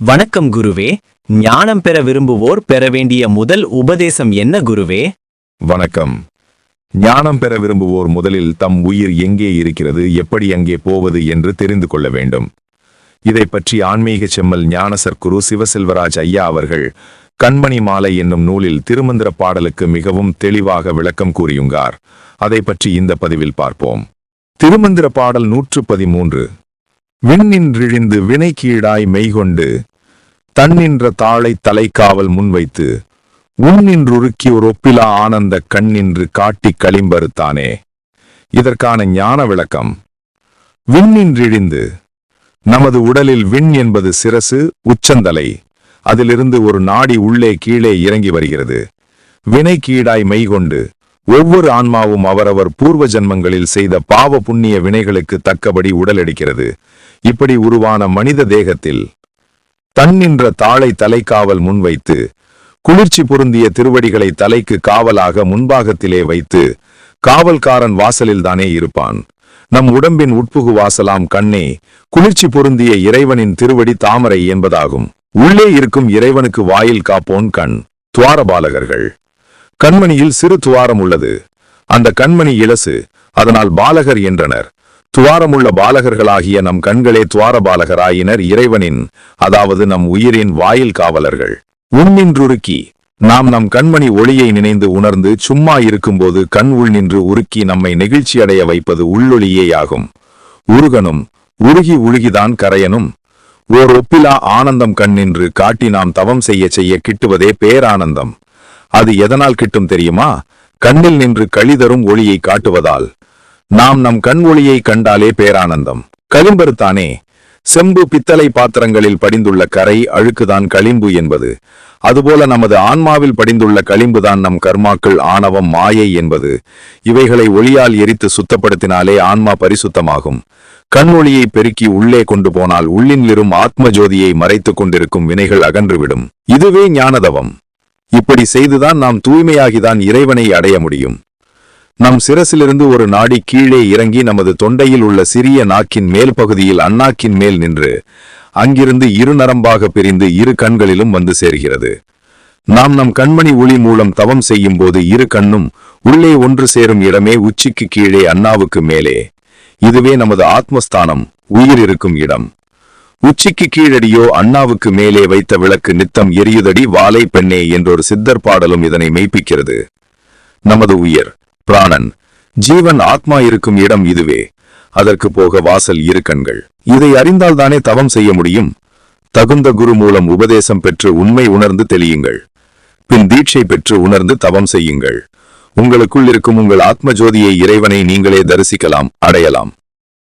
வணக்கம் குருவே ஞானம் பெற விரும்புவோர் பெற வேண்டிய முதல் உபதேசம் என்ன குருவே? வணக்கம். ஞானம் பெற விரும்புவோர் முதலில் தம் உயிர் எங்கே இருக்கிறது எப்படி அங்கே போவது என்று தெரிந்து கொள்ள வேண்டும். இதை பற்றி ஆன்மீக செம்மல் ஞானசற்குரு சிவசெல்வராஜ் ஐயா அவர்கள் கண்மணி மாலை என்னும் நூலில் திருமந்திர பாடலுக்கு மிகவும் தெளிவாக விளக்கம் கூறியுங்கார். அதை பற்றி இந்த பதிவில் பார்ப்போம். திருமந்திர பாடல் நூற்று பதிமூன்று. விண்ணின்றிழிந்து வினை கீழாய் மெய்கொண்டு தன்னின்ற தாளை தலைக்காவல் முன்வைத்து உன்னின்றுருக்கி ஒரு ஒப்பிலா ஆனந்த கண்ணின்று காட்டி களிம்பறுத்தானே. இதற்கான ஞான விளக்கம். விண்ணின்றிழிந்து நமது உடலில் விண் என்பது சிரசு உச்சந்தலை. அதிலிருந்து ஒரு நாடி உள்ளே கீழே இறங்கி வருகிறது. வினை கீழாய் மெய்கொண்டு ஒவ்வொரு ஆன்மாவும் அவரவர் பூர்வ ஜன்மங்களில் செய்த பாவ புண்ணிய வினைகளுக்கு தக்கபடி உடலெடுக்கிறது. இப்படி உருவான மனித தேகத்தில் தன்னின்ற தாளை தலைக்காவல் முன்வைத்து குளிர்ச்சி பொருந்திய திருவடிகளை தலைக்கு காவலாக முன்பாகத்திலே வைத்து காவல்காரன் வாசலில்தானே இருப்பான். நம் உடம்பின் உட்புகு வாசலாம் கண்ணே குளிர்ச்சி பொருந்திய இறைவனின் திருவடி தாமரை என்பதாகும். உள்ளே இருக்கும் இறைவனுக்கு வாயில் காப்போன் கண் துவாரபாலகர்கள். கண்மணியில் சிறு துவாரம் உள்ளது. அந்த கண்மணி இலசு அதனால் பாலகர் என்றனர். துவாரமுள்ள பாலகர்களாகிய நம் கண்களே துவாரபாலகராயினர் இறைவனின் அதாவது நம் உயிரின் வாயில் காவலர்கள். உன்னின்றுருக்கி நாம் நம் கண்மணி ஒளியை நினைந்து உணர்ந்து சும்மா இருக்கும்போது கண் உள் நின்று உருக்கி நம்மை நெகிழ்ச்சியடைய வைப்பது உள்ளொளியேயாகும் உருகனும் உருகி உருகிதான் கரையனும். ஓர் ஒப்பிலா ஆனந்தம் கண் நின்று காட்டி நாம் தவம் செய்ய செய்ய கிட்டுவதே பேரானந்தம். அது எதனால் கிட்டும் தெரியுமா? கண்ணில் நின்று கழிதரும் ஒளியை காட்டுவதால். நாம் நம் கண் ஒளியை கண்டாலே பேரானந்தம். களிம்பருத்தானே செம்பு பித்தளை பாத்திரங்களில் படிந்துள்ள கரை அழுக்குதான் களிம்பு என்பது. அதுபோல நமது ஆன்மாவில் படிந்துள்ள களிம்புதான் நம் கர்மாக்கள் ஆணவம் மாயை என்பது. இவைகளை ஒளியால் எரித்து சுத்தப்படுத்தினாலே ஆன்மா பரிசுத்தமாகும். கண் ஒளியை பெருக்கி உள்ளே கொண்டு போனால் உள்ளின்லிரும் ஆத்ம ஜோதியை மறைத்துக் கொண்டிருக்கும் வினைகள் அகன்றுவிடும். இதுவே ஞானதவம். இப்படி செய்துதான் நாம் தூய்மையாகிதான் இறைவனை அடைய முடியும். நம் சிரசிலிருந்து ஒரு நாடி கீழே இறங்கி நமது தொண்டையில் உள்ள சிறிய நாக்கின் மேல் பகுதியில் அண்ணாக்கின் மேல் நின்று அங்கிருந்து இரு நரம்பாக பிரிந்து இரு கண்களிலும் வந்து சேர்கிறது. நாம் நம் கண்மணி ஒளி மூலம் தவம் செய்யும் போது இரு கண்ணும் உள்ளே ஒன்று சேரும் இடமே உச்சிக்கு கீழே அண்ணாவுக்கு மேலே. இதுவே நமது ஆத்மஸ்தானம் உயிர் இருக்கும் இடம். உச்சிக்கு கீழடியோ அண்ணாவுக்கு மேலே வைத்த விளக்கு நித்தம் எரியுதடி வாலை பெண்ணே என்றொரு சித்தர் பாடலும் இதனை மெய்ப்பிக்கிறது. நமது உயிர் பிராணன் ஜீவன் ஆத்மா இருக்கும் இடம் இதுவே. அதற்கு போக வாசல் இரு கண்கள். இதை அறிந்தால்தானே தவம் செய்ய முடியும்? தகுந்த குரு மூலம் உபதேசம் பெற்று உண்மை உணர்ந்து தெளியுங்கள். பின் தீட்சை பெற்று உணர்ந்து தவம் செய்யுங்கள். உங்களுக்குள் இருக்கும் உங்கள் ஆத்ம ஜோதியை இறைவனை நீங்களே தரிசிக்கலாம் அடையலாம்.